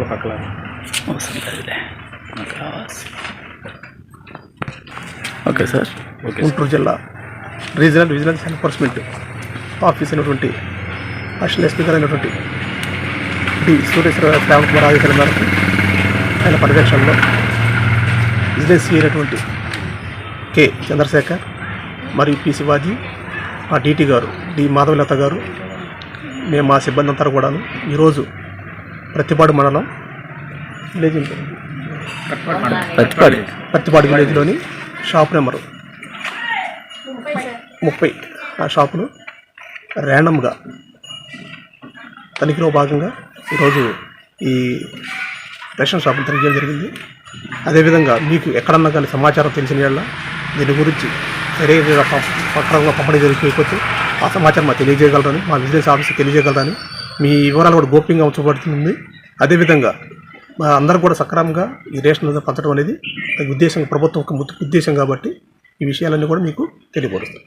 Hospital పక్కల Vasantagiri Amaravati. Okay sir okay Guntur జిల్లా regional vigilance enforcement office అయినటువంటి additional SP గారు అయినటువంటి డి సూర్యేశ్వర శ్రావణ్ కుమార్ ఆదేశాల మేరకు ఆయన పర్యవేక్షణలో విజిలెన్స్ అయినటువంటి కె చంద్రశేఖర్ మరియు పి శివాజీ మా డీటీ గారు డి మాధవలత గారు మేము మా సిబ్బంది అంతా కూడాను. ఈరోజు ప్రతిపాడు మండలం విలేజ్ ఉంటుంది. పత్తిపాడు పత్తిపాడు విలేజ్లోని షాప్ నెంబరు. ముప్పై. ఆ షాపును ర్యాండమ్గా తనిఖీలో భాగంగా ఈరోజు ఈ రేషన్ షాపును తనిఖీ చేయడం జరిగింది. అదేవిధంగా మీకు ఎక్కడన్నా కానీ సమాచారం తెలిసిన యెడల దీని గురించి సరైన పక్రంగా పంపిణీ జరిగిపోతే ఆ సమాచారం మాకు తెలియజేయగలరని మా విజిలెన్స్ ఆఫీస్కి తెలియజేయగలరని మీ వివరాలు కూడా గోప్యంగా ఉంచబడుతుంది. అదేవిధంగా మా అందరూ కూడా సక్రమంగా ఈ రేషన్ పంచడం అనేది ఉద్దేశం ప్రభుత్వం ఉద్దేశం కాబట్టి ఈ విషయాలన్నీ కూడా మీకు తెలియపరుస్తాం.